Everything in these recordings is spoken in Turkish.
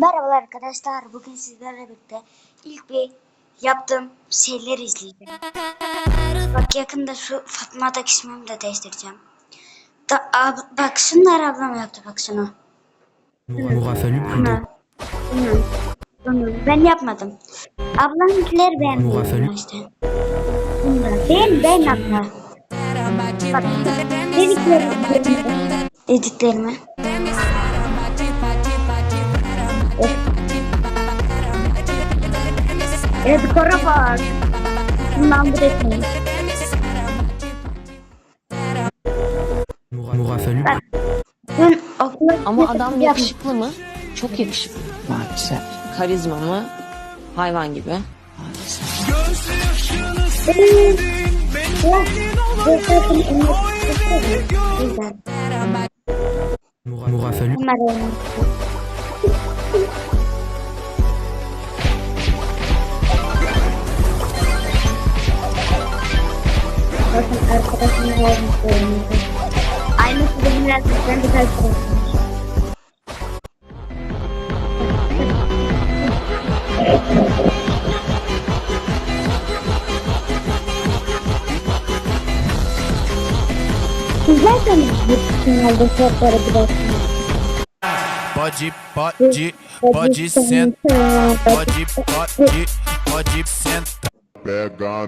Merhabalar arkadaşlar. Bugün sizlerle birlikte ilk bir yaptığım şeyler izleyeceğim. Bak yakında şu Fatma'daki ismimi de değiştireceğim. Da, ab- bak şunlar ablam yaptı bak şunu. Aura fallu plus. Ben yapmadım. Beğenmiyorum fallu... işte. Ben, ben yapma. Bak. Dediklerimi. Dediklerimi. Evet, kora bak. Bundan bir etmeyin. Bak. Dün okula Ama adam yakışıklı mı? Çok yakışıklı. Maalesef. Karizma mı? Hayvan gibi. Il aura fallu... próxima, a se. Pode, pode, pode ser, pode, pode, pode mega,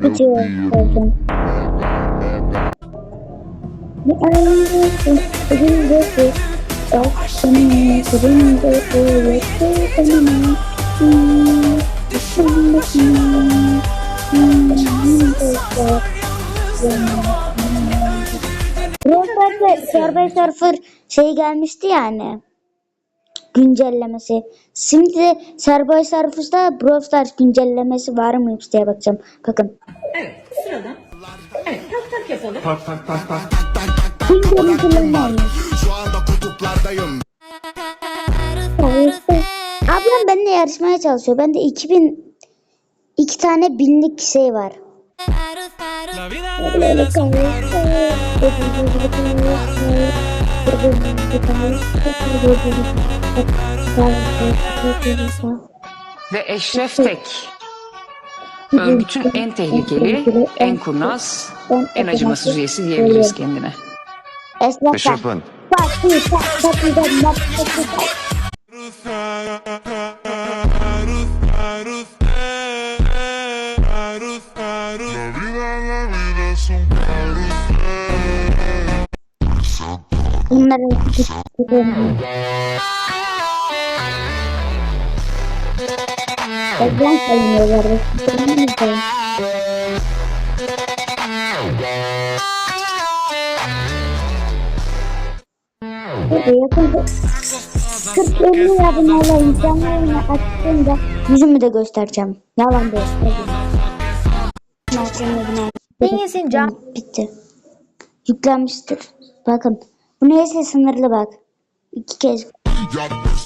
meu sıçıyor. filho. oldum. Mega, Ne arıyorsun? Elindeki aşkını elindeki yoktu tanımam. Hmm, düşünmesin. Hmm, Robert Survey Surfer şey gelmişti yani güncellemesi. Şimdi Survey Surfer'da Brawl Stars güncellemesi var mıymış diye bakacağım. Bakın. Kim görüntüleme olmuş. Şu anda kutuplardayım. Ablam benimle yarışmaya çalışıyor. Bende 2000 iki tane binlik şey var. Ve Eşref Tek. Örgütün en tehlikeli, en kurnaz, en acımasız üyesi diyebiliriz kendine. Esnaf Eşref'in carrusel. Bunları tutuyorum. Ekran sayılıyorlar. Hadi yakında 40-50 aboneyle insanlarına açtığımda yüzümü de göstereceğim. Yalan değil. Neyse can. Bitti. Yüklenmiştir. Bakın. Bu neyse sınırlı bak. İki kez.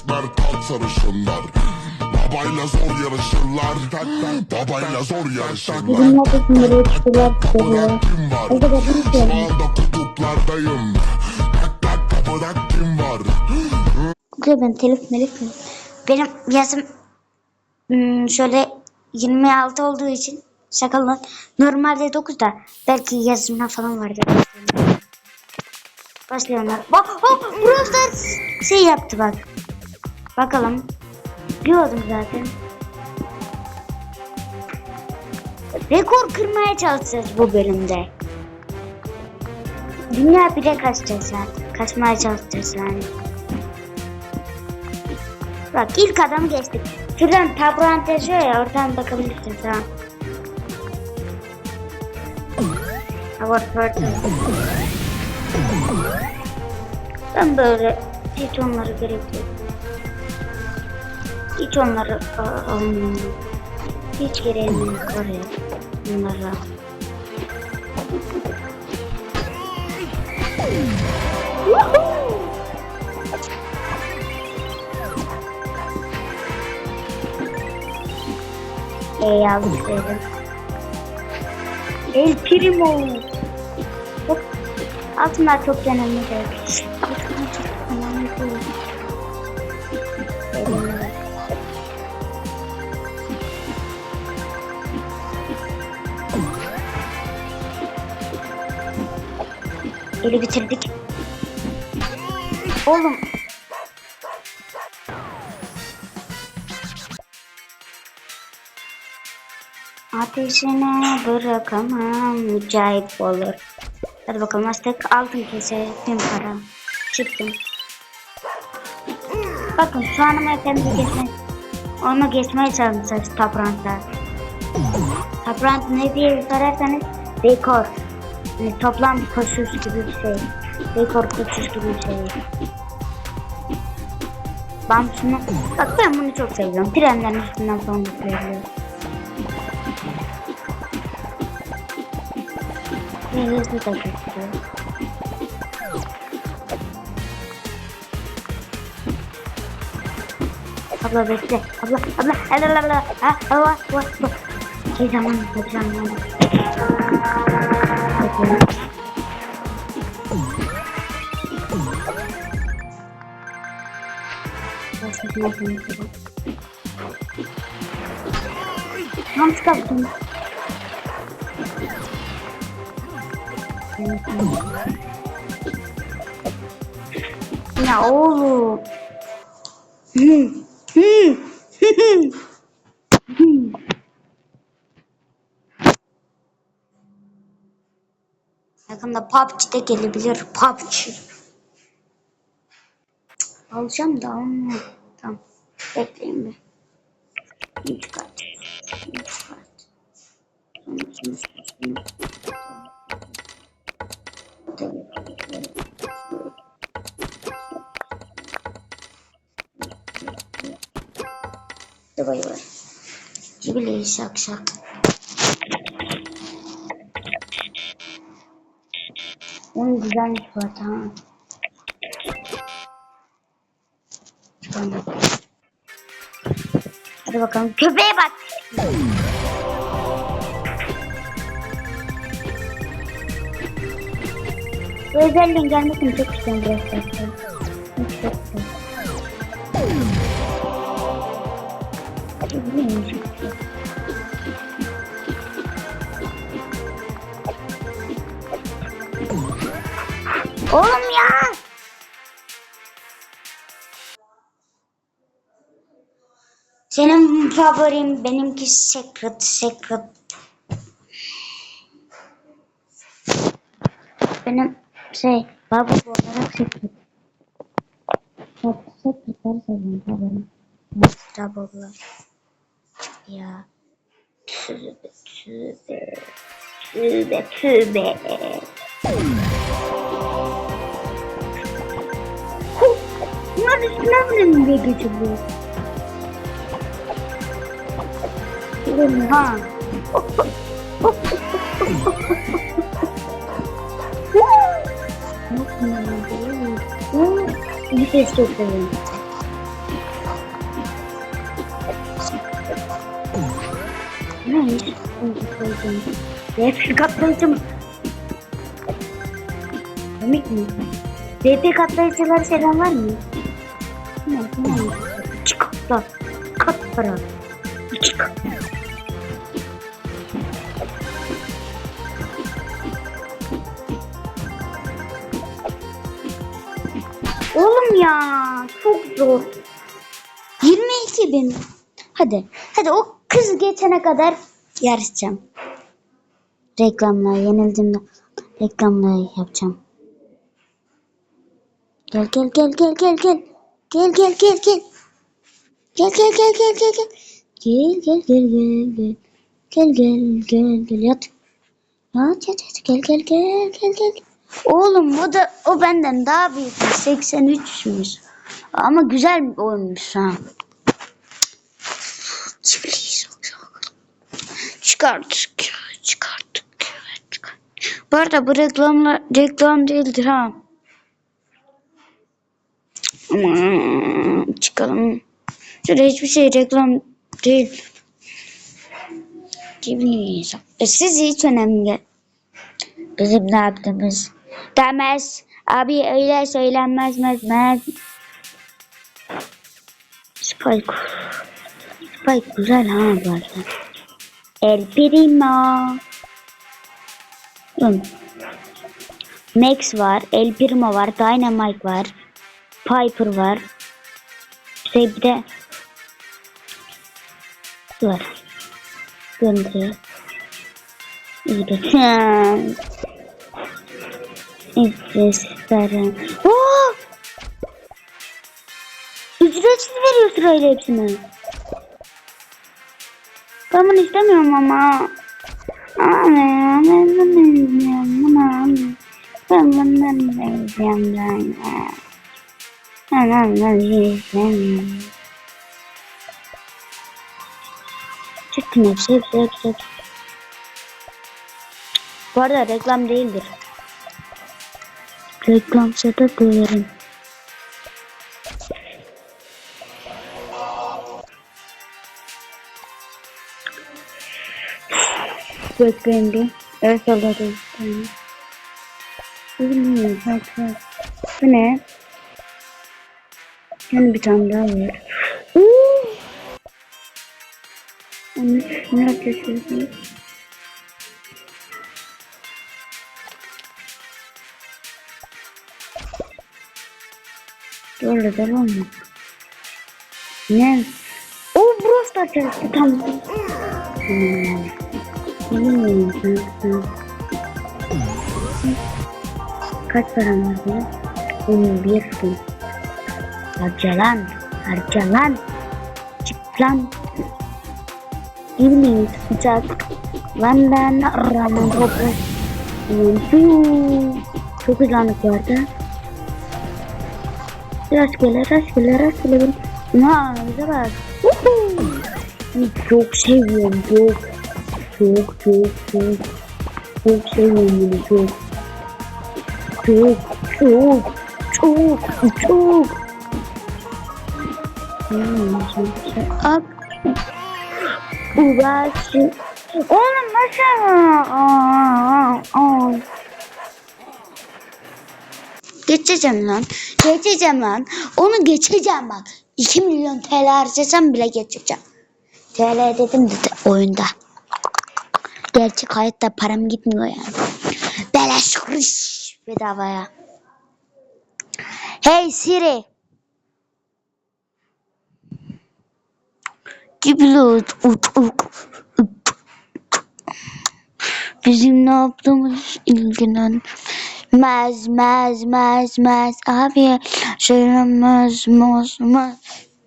Mertan sarışınlar. Babayla zor yarışırlar. Babayla zor yarışırlar. Bunlar da sınırlı yetiştiler. Kapıda kim var? O kadar değil Şu ki. anda kutuplardayım. Tak tak kapıda kim var? Okuyor ben telif melif mi? Benim yazım hmm, şöyle 26 olduğu için şakalı. Normalde 9 da belki yazımdan falan vardı. Başlayalım. Bak bak Brawl şey yaptı bak. Bakalım. Biliyordum zaten. Rekor kırmaya çalışacağız bu bölümde. Dünya bire kaçacağız zaten. Kaçmaya çalışacağız yani. Bak ilk adam geçtik. Şuradan tabulant yazıyor ya oradan bakabilirsin tamam. Abort abort. Ben böyle hiç onları gerek yok. Hiç onları almıyorum. Hiç gereğim yok var ya bunlara. Ey dedim. El Primo. Altınlar çok önemli değil. Eli bitirdik. Oğlum. Ateşine bırakamam mücahit olur. Hadi bakalım aztek altın kese bin para. Çıktım. Bakın şu an efendi geçmek. Onu geçmeye çalışacağız Taprant'ta. Taprant ne diye sorarsanız dekor. Yani toplam koşuş gibi bir şey. Dekor koşuş gibi bir şey. Ben şunu... Bak ben bunu çok seviyorum. Trenlerin üstünden sonra söylüyorum. Hızlı da götürüyor. Abla bekle. Abla, abla, abla, abla. Ha, abla, abla, abla. Şey zaman nasıl nasıl? Tam çıkarttım. Ya oğlum. Yakında PUBG de gelebilir. PUBG. Alacağım da ama. Tamam. Bekleyin bir. Üç kat. Üç kat. Sonra. Давай, давай. Cibili şak şak. Onun güzelmiş bu arada ha. Tamam. Hadi bakalım köpeğe bak. Bu özelliğin gelmesini çok istiyorum biraz daha. Çok istiyorum. Oğlum ya! Senin favorin benimki secret secret. Benim şey baba bu olarak secret. Çok secretler seviyorum favorim. Baba ya. Tövbe. Tövbe tövbe. Hu, Bunlar üstüne bile diye geçiriyor? Oğlum ha. ses çok seviyorum. Ne iş? DP katlayıcı mı? Komik mi? DP katlayıcıları selam var mı? İki katla. Kat para. Zor. 22 bin. Hadi. Hadi o kız geçene kadar yarışacağım. Reklamlar yenildim de reklamlar yapacağım. Gel gel gel gel gel gel. Gel gel gel gel. Gel gel gel gel gel gel. Gel gel gel gel gel. Gel gel gel gel yat. Yat yat yat gel gel gel gel gel. Oğlum o da o benden daha büyük. 83'müş. Ama güzel bir oyunmuş ha. Çıkarttık. Çıkarttık. Çıkart. Bu arada bu reklamla, reklam değildir ha. Aman çıkalım. Şurada hiçbir şey reklam değil. Çiftliyiz. E, siz hiç önemli. Bizim ne yaptığımız demez. Abi öyle söylenmez mez mez. Spike. Spike güzel ha arada. El Primo. Oğlum. Max var. El Primo var. Dynamite var. Piper var. Şey bir de var. Gönderiyor. İyi de. İzlesin. Oo! Sırayla hepsini. Ben bunu istemiyorum ama. Anne, ben bunu istemiyorum ama. Ben bundan da istemiyorum ben. Ben ondan istemiyorum. Çıktım hepsi hepsi hepsi. Bu arada reklam değildir. Reklamsa da döverim. Bekleyin bir. Evet alalım. Tamam. Bilmiyorum. Bak. Bu ne? Yani bir tane daha var. Uuu. Onu ne yapıyorsunuz? Böyle de olmaz. Ne? O burası da çalıştı. Hmm. Kaç param var benim? 11 bin. Harca lan. Harca lan. Çık lan. İblis bıçak. Lan Çok hızlandık bu arada. Rastgele rastgele rastgele. Ha bize bak. Çok seviyorum çok. Çok çok çok. Çok seviyorum bunu çok. Çok çok çok çok. Ak. Uğraşın. Oğlum nasıl? Geçeceğim lan. Geçeceğim lan. Onu geçeceğim bak. 2 milyon TL harcasam bile geçeceğim. TL dedim de oyunda. Gerçek hayatta param gitmiyor yani. Beleş kuruş bedavaya. Hey Siri. Ciblut ut ut. Bizim ne yaptığımız ilgilen. Mez mez mez mez abi söylemez maz maz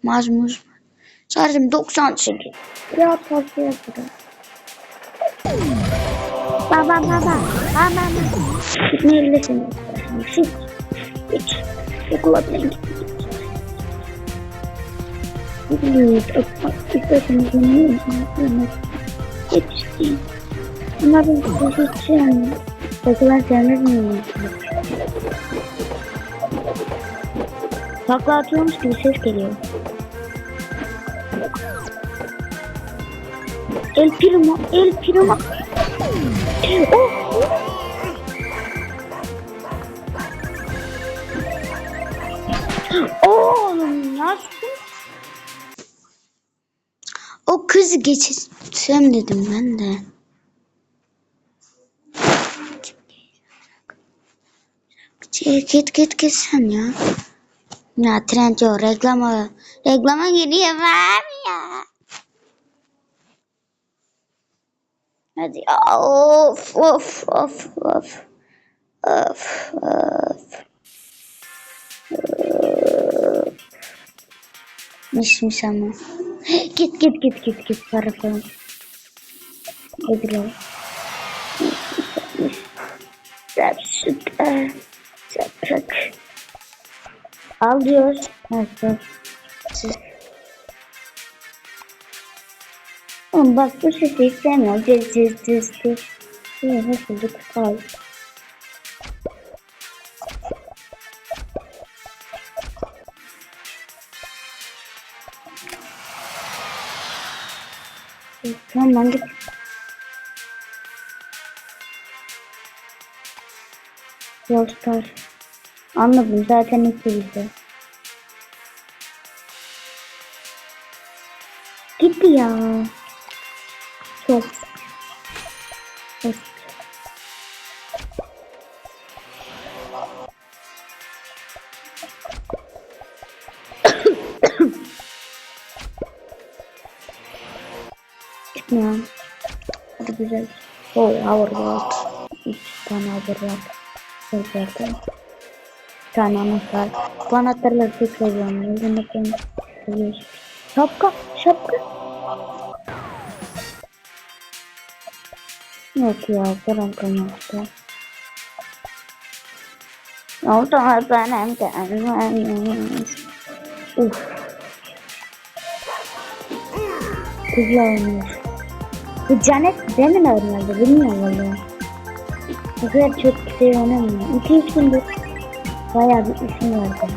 maz maz Şarjım 98 Ya tavsiye ederim Baba baba Baba baba Gitmeyebilirsin Hiç Hiç Okula bile İsterseniz Yetiştim Ama ben sevmiyorum Okula sevmez miyim? Takla atıyormuş gibi ses geliyor. El Primo, El Primo. Oh! Oğlum nasıl? O kızı geçsem dedim ben de. Git git git sen ya. Ya Trendyol reklama reklama giriyorum ya. Hadi of of of of. Of of. Mişmiş ama. Git git git git git para falan. Lan. Süper. Süper. Al diyor. Evet. Oğlum bak bu sesi istemiyorum. Diz diz diz diz. Ne nasıldık? Al. Tamam ben git. Yolstar. Anladım zaten ilk bizde. Gitti ya. Çok. Çok. Gitmiyor. Hadi güzel. Oh, hoverboard. İki tane hoverboard. Zaten. Bir tane anahtar. Bu anahtarları çok seviyorum. Yüzüne koyayım. Şapka, şapka. Yok ya, param kalmadı. O da benim gelmemiz. Uf. Güzel olmuş. Bu Canet demin oynadı, bilmiyorum valla. Bu kadar çok şey oynamıyor. İki üç gündür bayağı bir işim vardı.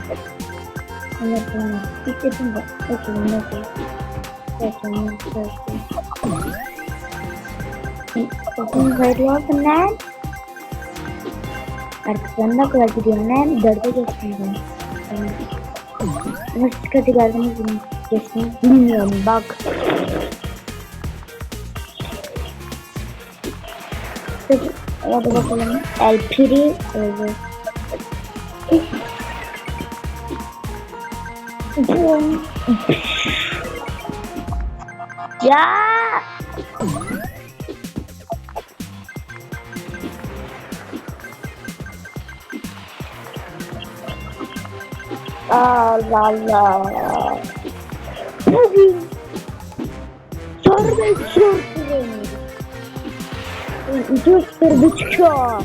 Ama sonra istedim de oturun nasıl? Oturun nasıl? Olsun lan. Artık ben ne kadar gidiyorum lan? Dörde geçtim ben. Siz kaçı geldiniz mi? Geçtim. Bilmiyorum bak. Hadi, hadi bakalım. El Piri öldü. Ya. Allah Allah. Bugün sorbe sorbe. Doktor bıçak.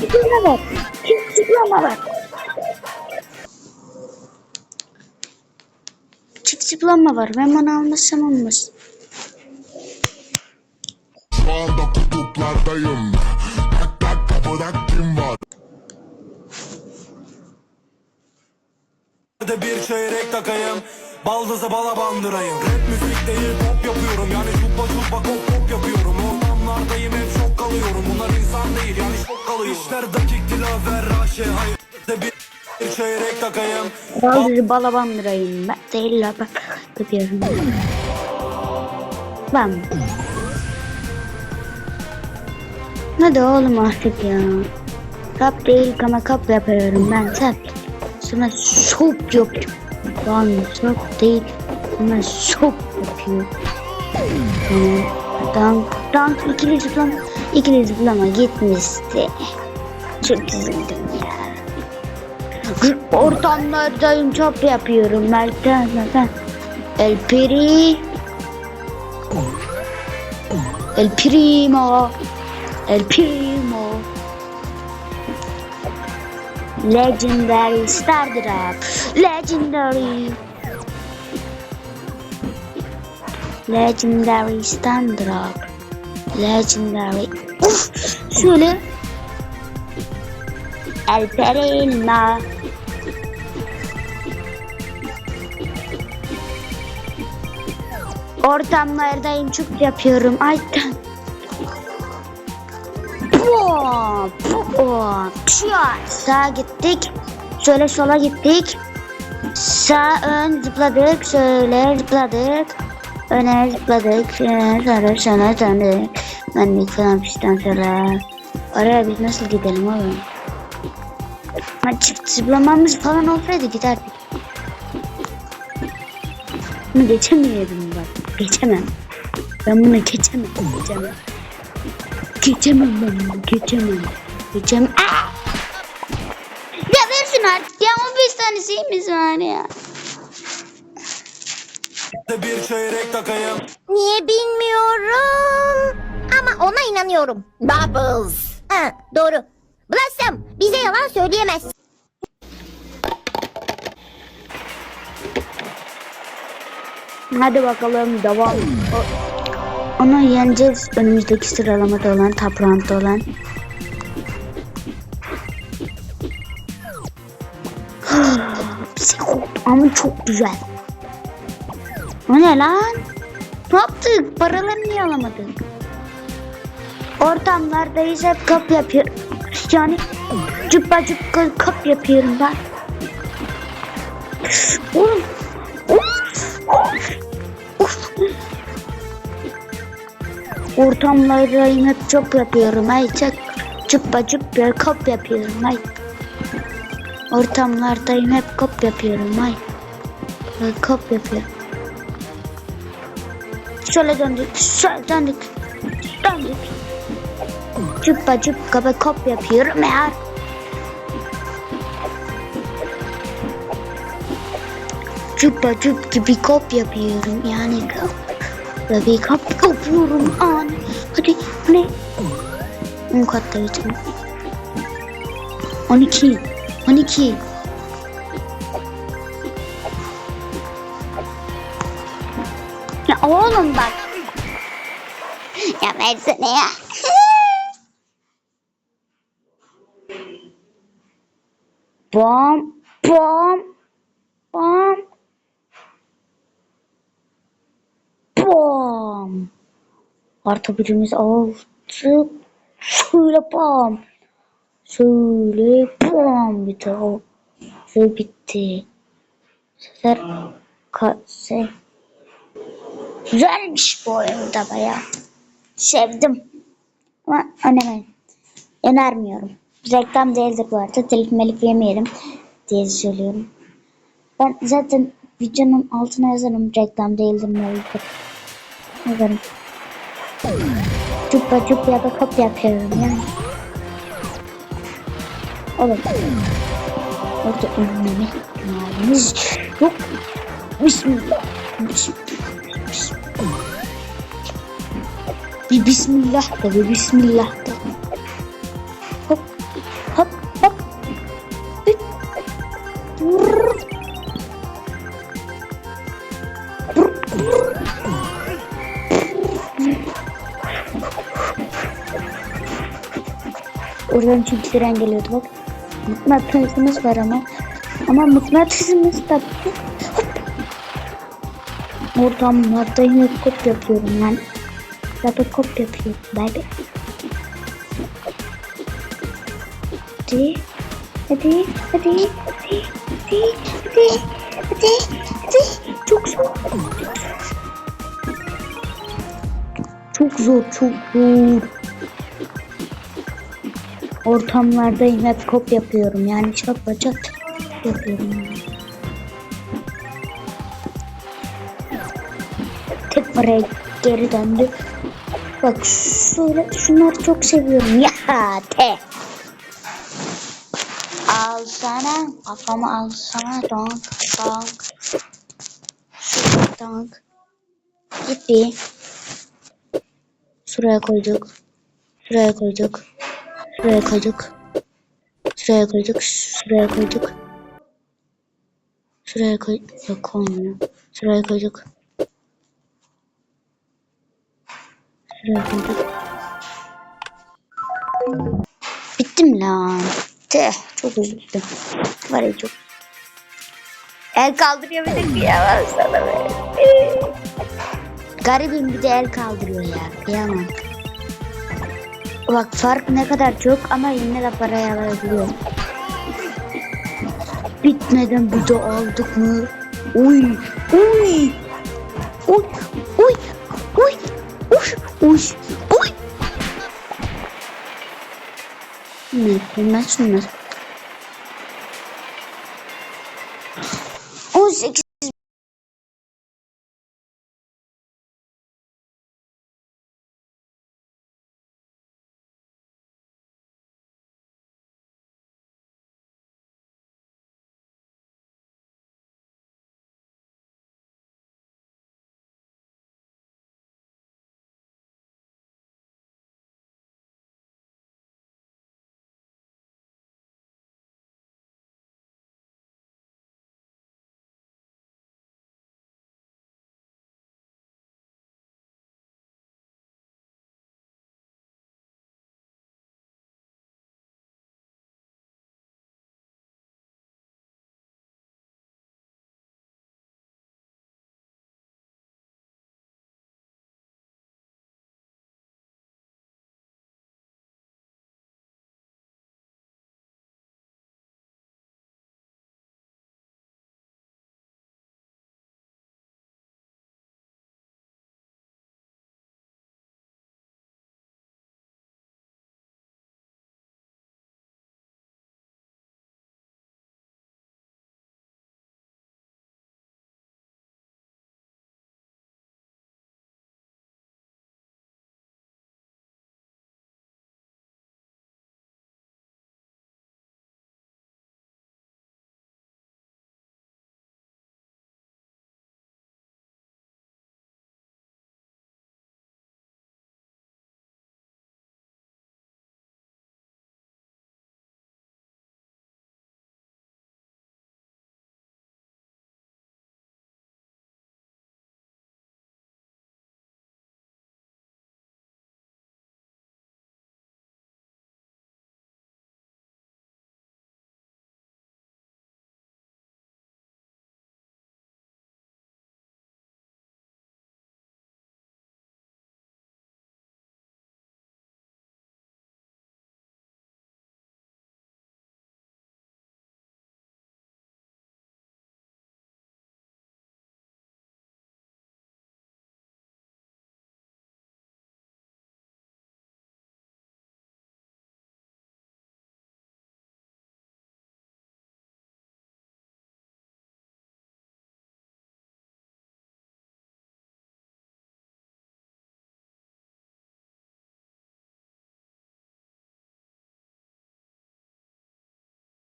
Çıkma bak. Çıkma bak. Çift zıplama var. Ben bunu almazsam olmaz. Baldızı bala bandırayım Rap müzik değil pop yapıyorum Yani çupa çupa kop kop yapıyorum Ortamlardayım hep şok kalıyorum Bunlar insan değil yani şok kalıyor İşler dakik dilaver raşe Hayır de bir, çeyrek takayım Baldızı bala bandırayım. Ben değil la bak. Tutuyorum. Ben. Hadi oğlum artık ya. Kap değil ama kap yapıyorum ben sap. Sana şok yapıyorum. Lan şok değil ama şok yapıyor. Tamam. Dank, dank ikili zıplama. İkili zıplama gitmişti. Çok üzüldüm ya. Ortamlardayım çöp yapıyorum Meltem ben. El Piri. El Primo. El Primo. Legendary Stardrop. Legendary. Legendary Stardrop. Legendary. Uf, şöyle. El Primo. Ortamlardayım çok yapıyorum. Ay. Sağa gittik. Şöyle sola gittik. Sağ ön zıpladık. Şöyle zıpladık. Öne zıpladık. Sonra sonra sonra döndük. Döndük falan pişten sonra. Oraya biz nasıl gidelim oğlum? Çift zıplamamız falan olsaydı giderdik. Bunu geçemiyorum bak. Geçemem. Ben bunu geçemem. Geçemem. Geçemem ben bunu. Geçemem. Geçemem. Aa! Ya versin artık ya 15 tane şeyimiz var ya. de bir çeyrek takayım Niye bilmiyorum. Ama ona inanıyorum. Bubbles. Ha, doğru. Blossom bize yalan söyleyemez. Hadi bakalım devam. O- Onu yeneceğiz önümüzdeki sıralamada olan, top olan. Psiko ama çok güzel. O ne lan? Ne yaptık? Paraları niye alamadık? Ortamlardayız hep kap yapıyor. Yani cıppa cıppa kap yapıyorum ben. Oğlum Ortamlardayım hep çok yapıyorum. Ay çok cıppa cıppa kop yapıyorum. Ay. Ortamlardayım hep kop yapıyorum. Ay. Ay, Kop yapıyorum. Şöyle döndük. Şöyle döndük. Döndük. Cıppa cıppa kop yapıyorum ya. Cıppa cıp gibi kop yapıyorum yani kop. Böyle kop yapıyorum an. Hadi ne? 10 katta bitirdim. 12. 12. Ya oğlum bak. Ya versene ya. Bom, bom. Bom. Artı birimiz aldık. Şöyle bom. Şöyle bom. Bir daha. Şöyle bitti. Sefer kase. Güzelmiş bu oyun da baya. Sevdim. Ama önemli. Önermiyorum. Reklam değildir bu arada. Telif melif yemeyelim diye söylüyorum. Ben zaten videonun altına yazarım reklam değildir değildir. Yazarım. Cuppa cuppa kop yapıyorum yani. Oğlum. Orada ünleme ihtimalimiz yok. Bismillah. Bismillah. Bir bismillah da bir bismillah da. Oradan çünkü tren geliyordu bak. Mıknatısımız var ama. Ama mıknatısımız da hop. Ortamlarda yine kop yapıyorum yani. Ya da kop yapıyorum baby. Hadi. Hadi. Hadi. Hadi. Hadi. Hadi. Hadi. Hadi. Çok zor. Çok zor. Çok zor. Ortamlardayım hep kop yapıyorum yani çat bacak yapıyorum yani. Tek buraya geri döndü. Bak şöyle şunları çok seviyorum ya te. Al sana kafamı al sana donk donk. Şuraya donk. Gitti. Şuraya koyduk. Şuraya koyduk. Şuraya koyduk. Şuraya koyduk. Şuraya koyduk. Şuraya koy... Yok olmuyor. Şuraya koyduk. Şuraya koyduk. Bitti mi lan? Teh, çok üzüldüm. Var ya çok. El kaldırıyor bir de kıyamam sana be. Garibim bir de el kaldırıyor ya. Kıyamam. Bak fark ne kadar çok ama yine de parayı alabiliyor. Bitmeden bir de aldık mı? Uy, uy, uy, uy, uy, uy, uy, uy. Ne bilmez bilmez.